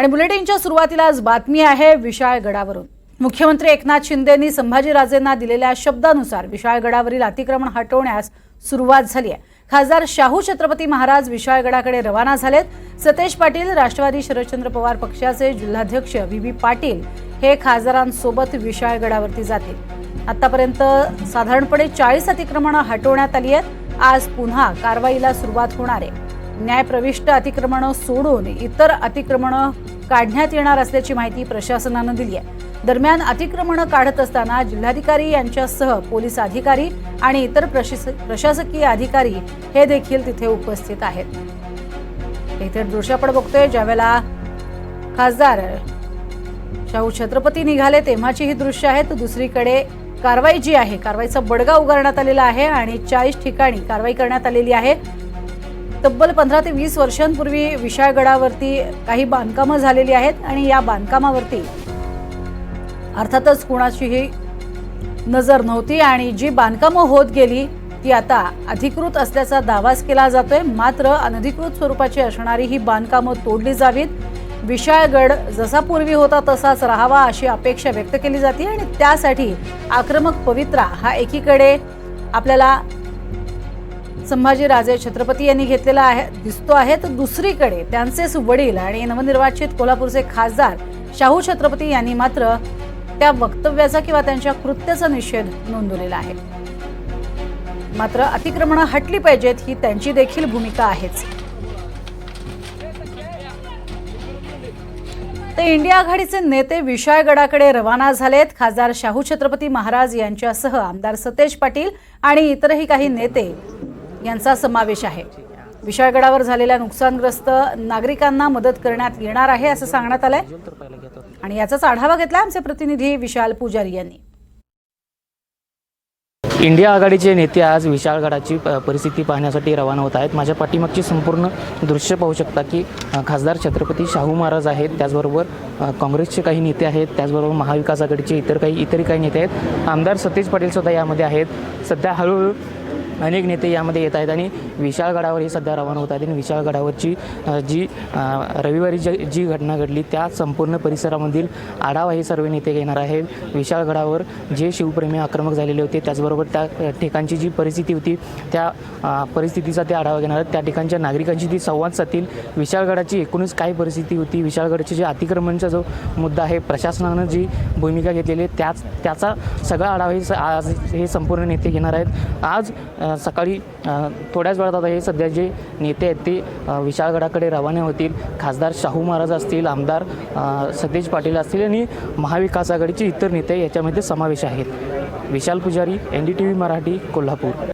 आणि बुलेटिनच्या सुरुवातीला आज बातमी आहे विशाळगडावरून. मुख्यमंत्री एकनाथ शिंदेंनी संभाजीराजेंना दिलेल्या शब्दानुसार विशाळगडावरील अतिक्रमण हटवण्यास सुरुवात झाली आहे. खासदार शाहू छत्रपती महाराज विशाळगडाकडे रवाना झालेत. सतेज पाटील राष्ट्रवादी शरदचंद्र पवार पक्षाचे जिल्हाध्यक्ष व्ही व्ही पाटील हे खासदारांसोबत विशाळगडावरती जातील. आतापर्यंत साधारणपणे चाळीस अतिक्रमणं हटवण्यात आली आहेत. आज पुन्हा कारवाईला सुरुवात होणार आहे. न्यायप्रविष्ट अतिक्रमणं सोडून इतर अतिक्रमणं काढण्यात येणार असल्याची माहिती प्रशासनानं दिली आहे. दरम्यान अतिक्रमणं काढत असताना जिल्हाधिकारी यांच्यासह पोलीस अधिकारी आणि इतर प्रशासकीय अधिकारी हे देखील तिथे उपस्थित आहेत. इथे दृश्य आपण बघतोय. ज्यावेळेला खासदार शाहू छत्रपती निघाले तेव्हाची ही दृश्य आहेत दुसरीकडे कारवाई जी आहे कारवाईचा बडगा उगारण्यात आलेला आहे आणि चाळीस ठिकाणी कारवाई करण्यात आलेली आहे. तब्बल पंधरा ते वीस वर्षांपूर्वी विशाळगडावरती काही बांधकामं झालेली आहेत आणि या बांधकामावरती अर्थातच कुणाचीही नजर नव्हती आणि जी बांधकामं होत गेली ती आता अधिकृत असल्याचा दावाच केला जातोय. मात्र अनधिकृत स्वरूपाची असणारी ही बांधकामं तोडली जावीत. विशाळगड जसा पूर्वी होता तसाच राहावा अशी अपेक्षा व्यक्त केली जाते आणि त्यासाठी आक्रमक पवित्रा हा एकीकडे आपल्याला संभाजीराजे छत्रपती यांनी घेतलेला आहे दिसतो आहे. तर दुसरीकडे त्यांचेच वडील आणि नवनिर्वाचित कोल्हापूरचे खासदार शाहू छत्रपती यांनी मात्र त्या वक्तव्याचा किंवा त्यांच्या कृत्याचा निषेध नोंदवलेला आहे. मात्र अतिक्रमणं हटली पाहिजेत ही त्यांची देखील भूमिका आहेच. तर इंडिया आघाडीचे नेते विशाळगडाकडे रवाना झालेत. खासदार शाहू छत्रपती महाराज यांच्यासह आमदार सतेज पाटील आणि इतरही काही नेते यांचा समावेश आहे. विशाळगडावर झालेल्या नुकसानग्रस्त नागरिकांना मदत करण्यात येणार आहे असं सांगण्यात आलंय. आणि याचाच आढावा घेतला आमचे प्रतिनिधी विशाल पुजारी यांनी. इंडिया आघाडीचे नेते आज विशाळगडाची प- परिस्थिती पाहण्यासाठी रवाना होत आहेत. माझ्या पाठीमागची संपूर्ण दृश्य पाहू शकता की खासदार छत्रपती शाहू महाराज आहेत. त्याचबरोबर काँग्रेसचे काही नेते आहेत. त्याचबरोबर महाविकास आघाडीचे इतर काही इतरही काही नेते आहेत. आमदार सतीश पाटील सुद्धा यामध्ये आहेत. सध्या हळूहळू अनेक नेते यामध्ये येत आहेत आणि विशाळगडावर हे सध्या रवाना होत आहेत. आणि विशाळगडावरची जी रविवारी जी जी घटना घडली त्या संपूर्ण परिसरामधील आढावा हे सर्व नेते घेणार आहेत विशाळगडावर जे शिवप्रेमी आक्रमक झालेले होते त्याचबरोबर त्या ठिकाणची जी परिस्थिती होती त्या परिस्थितीचा ते आढावा घेणार आहेत. त्या ठिकाणच्या नागरिकांशी ती संवाद साधतील. विशाळगडाची एकूणच काय परिस्थिती होती? विशाळगडाचे जे अतिक्रमणचा जो मुद्दा आहे प्रशासनानं जी भूमिका घेतलेली आहे त्याच त्याचा सगळा आढावा हे स- आज हे संपूर्ण नेते घेणार आहेत. आज सकाळी थोड्याच वेळात आता हे सध्या जे नेते आहेत ते विशाळगडाकडे रवाना होतील. खासदार शाहू महाराज असतील आमदार अ, सतेज पाटील असतील आणि महाविकास आघाडीचे इतर नेते याच्यामध्ये समावेश आहेत. Vishal Pujari N D T V Marathi Kolhapur.